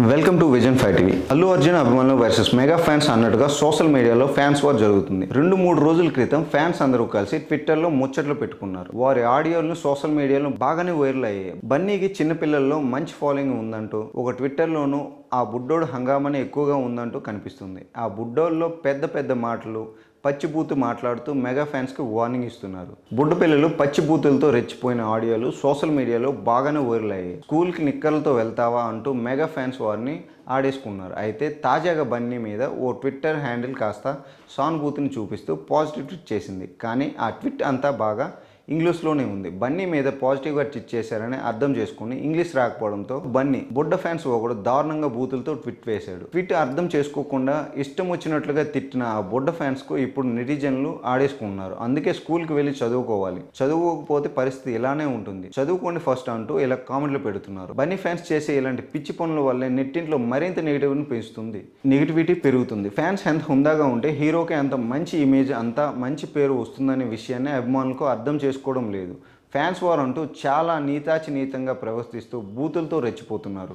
Welcome to vision five TV Allu Arjun అభిమానులు versus mega fans అన్నట్టుగా social మీడియాలో fans war జరుగుతుంది. రెండు మూడు రోజుల క్రితం ఫ్యాన్స్ అందరూ కలిసి ట్విట్టర్లో ముచ్చట్లు పెట్టుకున్నారు. వారి ఆడియోలను సోషల్ మీడియాలో బాగానే వైరల్ అయ్యాయి. బన్నీకి చిన్నపిల్లల్లో మంచి ఫాలోయింగ్ ఉందంటూ ఒక ట్విట్టర్లోనూ ఆ బుడ్డోడు హంగామనే ఎక్కువగా ఉందంటూ కనిపిస్తుంది. ఆ బుడ్డోల్లో పెద్ద పెద్ద మాటలు పచ్చిబూతు మాట్లాడుతూ మెగా ఫ్యాన్స్కి వార్నింగ్ ఇస్తున్నారు. బుడ్డ పిల్లలు పచ్చిబూతులతో రెచ్చిపోయిన ఆడియోలు సోషల్ మీడియాలో బాగానే వైరల్ అయ్యాయి స్కూల్కి నిక్కర్లతో వెళ్తావా అంటూ మెగా ఫ్యాన్స్ వారిని ఆడేసుకున్నారు. అయితే తాజాగా బన్నీ మీద ఓ ట్విట్టర్ హ్యాండిల్ కాస్త సానుభూతిని చూపిస్తూ పాజిటివ్ ట్విట్ చేసింది. కానీ ఆ ట్విట్ అంతా బాగా ఇంగ్లీష్లోనే ఉంది. బన్నీ మీద పాజిటివ్గా ట్వీట్ చేశారని అర్థం చేసుకుని ఇంగ్లీష్ రాకపోవడంతో బన్నీ బుడ్డ ఫ్యాన్స్ ఒకడు దారుణంగా బూతులతో ట్వీట్ వేశాడు. ట్విట్ అర్థం చేసుకోకుండా ఇష్టం వచ్చినట్లుగా తిట్టిన ఆ బుడ్డ ఫ్యాన్స్కు ఇప్పుడు నెటిజన్లు ఆడేసుకున్నారు అందుకే స్కూల్కి వెళ్ళి చదువుకోవాలి. చదువుకోకపోతే పరిస్థితి ఇలానే ఉంటుంది. చదువుకోండి ఫస్ట్ అంటూ ఇలా కామెంట్లు పెడుతున్నారు. బన్నీ ఫ్యాన్స్ చేసే ఇలాంటి పిచ్చి పనుల వల్లే నెట్టింట్లో మరింత నెగిటివ్ని పెంచుతుంది. నెగిటివిటీ పెరుగుతుంది. ఫ్యాన్స్ ఎంత హుందాగా ఉంటే హీరోకి అంత మంచి ఇమేజ్ అంత మంచి పేరు వస్తుందనే విషయాన్ని అభిమానులకు అర్థం చేసుకోవడం లేదు. ఫ్యాన్స్ వారు అంటూ చాలా నీతాచినీతంగా ప్రవర్తిస్తూ బూతులతో రెచ్చిపోతున్నారు.